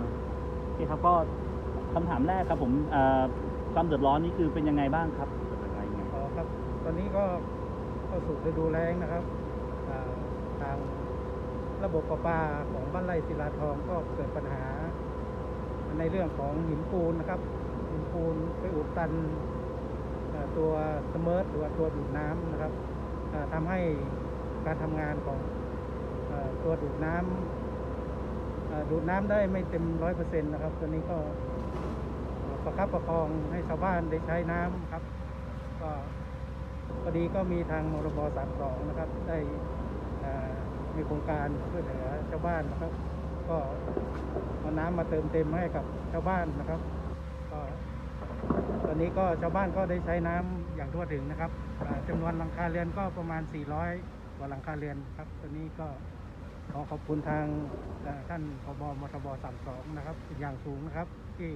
มาโอเคครับก็คำถามแรกครับผมเอ่อความเดือดร้อนนี่คือเป็นยังไงบ้างครับเกิดอะไรยังไงอ๋อครับ ตอนนี้ก็เข้าสู่ฤดูแล้งนะครับอ่าทางระบบประปาของบ้านไร่ศิลาทองก็เกิดปัญหา ในเรื่องของหินปูนนะครับ หินปูนไปอุดตันเอ่อตัวสเมิร์ทหรือว่าตัวดูดน้ำนะครับอ่าทำให้การทำงานของเอ่อตัวดูดน้ำอ่า ดูดน้ำได้ไม่เต็มร้อยเปอร์เซ็นต์นะครับ ตัวนี้ก็ประคับประคองให้ชาวบ้านได้ใช้น้ำครับ ก็พอดีก็มีทางมรบสามสองนะครับ ได้มีโครงการช่วยเหลือชาวบ้านนะครับ ก็เอาน้ำมาเติมเต็มให้กับชาวบ้านนะครับ ก็ตอนนี้ก็ชาวบ้านก็ได้ใช้น้ำอย่างทั่วถึงนะครับอ่าจำนวนหลังคาเรือนก็ประมาณ 400 กว่าหลังคาเรือนครับตอนนี้ก็ ขอขอบคุณทางท่านพบมทบ32 นะครับเป็นอย่างสูงนะครับ ที่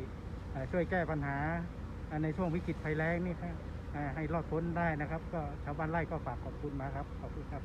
ช่วยแก้ปัญหาในช่วงวิกฤตภัยแล้งนี่ครับให้รอดพ้นได้นะครับ ก็ชาวบ้านไร่ก็ฝากขอบคุณมาครับ ขอบคุณครับ